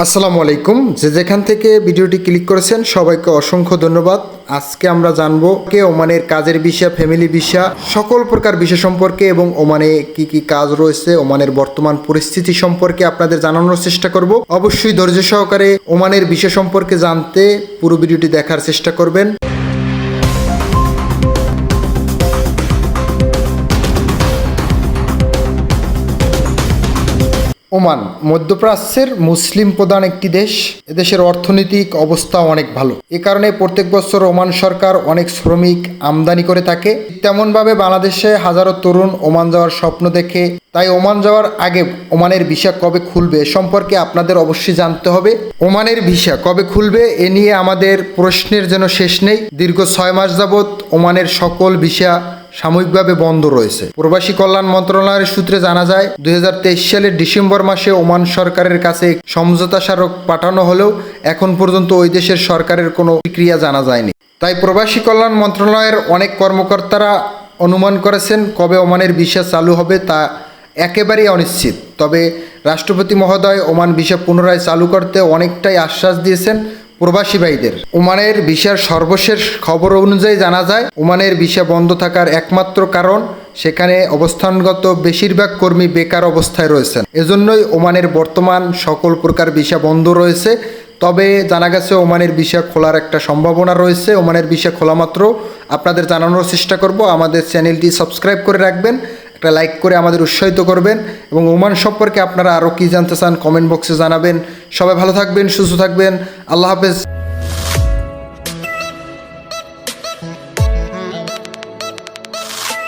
আসসালামু আলাইকুম। যে যেখান থেকে ভিডিওটি ক্লিক করেছেন, সবাইকে অসংখ্য ধন্যবাদ। আজকে আমরা জানব কে ওমানের কাজের বিষয়া ফ্যামিলি বিষয়া, সকল প্রকার বিষয় সম্পর্কে এবং ওমানে কি কি কাজ রয়েছে, ওমানের বর্তমান পরিস্থিতি সম্পর্কে আপনাদের জানানোর চেষ্টা করব। অবশ্যই ধৈর্য সহকারে ওমানের বিষয় সম্পর্কে জানতে পুরো ভিডিওটি দেখার চেষ্টা করবেন। ওমান, মধ্যপ্রাচ্যের মুসলিম প্রধান একটি দেশ। এদেশের অর্থনৈতিক অবস্থা অনেক ভালো। এ কারণে প্রত্যেক বছর ওমান সরকার অনেক শ্রমিক আমদানি করে থাকে। তেমনভাবে বাংলাদেশে হাজারো তরুণ ওমান যাওয়ার স্বপ্ন দেখে। তাই ওমান যাওয়ার আগে ওমানের ভিসা কবে খুলবে সম্পর্কে আপনাদের অবশ্যই জানতে হবে। ওমানের ভিসা কবে খুলবে এ নিয়ে আমাদের প্রশ্নের যেন শেষ নেই। দীর্ঘ ছয় মাস যাবৎ ওমানের সকল ভিসা সাময়িকভাবে বন্ধ রয়েছে। প্রবাসী কল্যাণ মন্ত্রণালয়ের সূত্রে জানা যায় দু হাজার তেইশ সালের ডিসেম্বর মাসে ওমান সরকারের কাছে সমঝোতা স্মারক পাঠানো হলেও এখন পর্যন্ত ওই দেশের সরকারের কোনো প্রক্রিয়া জানা যায়নি। তাই প্রবাসী কল্যাণ মন্ত্রণালয়ের অনেক কর্মকর্তারা অনুমান করেছেন, কবে ওমানের ভিসা চালু হবে তা একেবারেই অনিশ্চিত। তবে রাষ্ট্রপতি মহোদয় ওমান ভিসা পুনরায় চালু করতে অনেকটাই আশ্বাস দিয়েছেন। প্রবাসী ভাইদের। ওমানের ভিসার সর্বশেষ খবর অনুযায়ী জানা যায়, ওমানের ভিসা বন্ধ থাকার একমাত্র কারণ সেখানে অবস্থানগত বেশিরভাগ কর্মী বেকার অবস্থায় রয়েছেন। এজন্যই ওমানের বর্তমান সকল প্রকার ভিসা বন্ধ রয়েছে। তবে জানা গেছে, ওমানের ভিসা খোলার একটা সম্ভাবনা রয়েছে। ওমানের ভিসা খোলা মাত্র আপনাদের জানানোর চেষ্টা করব। আমাদের চ্যানেলটি সাবস্ক্রাইব করে রাখবেন। একটা লাইক করে আমাদের উৎসাহিত করবেন এবং ওমান সম্পর্কে আপনারা আরও কী জানতে চান কমেন্ট বক্সে জানাবেন। সবাই ভালো থাকবেন, সুস্থ থাকবেন। আল্লাহ হাফেজ।